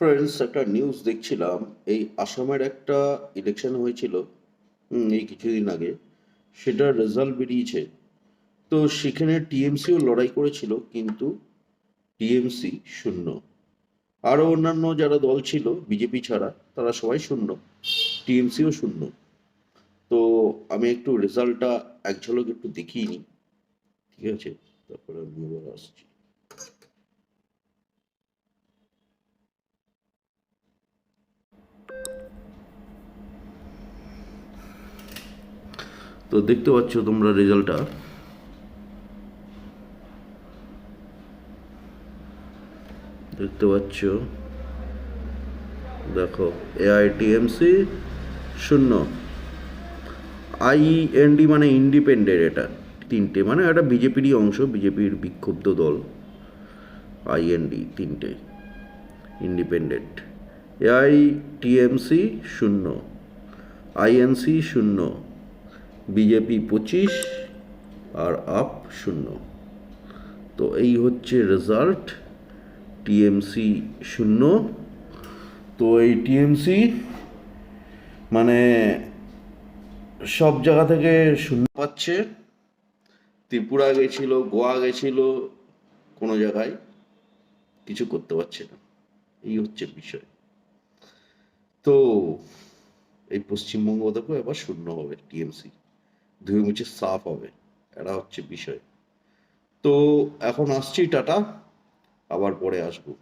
Friends একটা news দেখছিলাম। এই আসামের একটা ইলেকশন হয়েছিল এই কিছুদিন আগে। সেটার রেজাল্ট বেরিয়েছে। তো সেখানে টিএমসিও লড়াই করেছিল, কিন্তু টিএমসি শূন্য। আরও অন্যান্য যারা দল ছিল বিজেপি ছাড়া, তারা সবাই শূন্য। টিএমসিও শূন্য। তো আমি একটু রেজাল্টটা এক ঝলক একটু দেখিয়ে নিই। ঠিক আছে? তারপরে আমি আবার আসছি। তো দেখতে পাচ্ছ তোমরা রেজাল্টটা। দেখতে পাচ্ছ। দেখো এআইটিএমসি শূন্য। আইএনডি মানে ইন্ডিপেন্ডেন্ট এটা, তিনটে। মানে এটা বিজেপিরই অংশ, বিজেপির বিক্ষুব্ধ দল। আইএনডি তিনটে। ইন্ডিপেন্ডেন্ট এআইটিএমসি শূন্য। আইএনসি শূন্য। বিজেপি পঁচিশ আর আপ শূন্য। তো এই হচ্ছে রেজাল্ট টিএমসি শূন্য। তো এই টিএমসি মানে সব জায়গা থেকে শূন্য পাচ্ছে। ত্রিপুরা গেছিল, গোয়া গেছিল, কোনো জায়গায় কিছু করতে পারছে না। এই হচ্ছে বিষয়। তো এই পশ্চিমবঙ্গ দেখো এবার শূন্য হবে টিএমসি ধুয়ে মুছে সাফ হবে। এটা হচ্ছে বিষয়। তো এখন আসছি টাটা। আবার পরে আসব।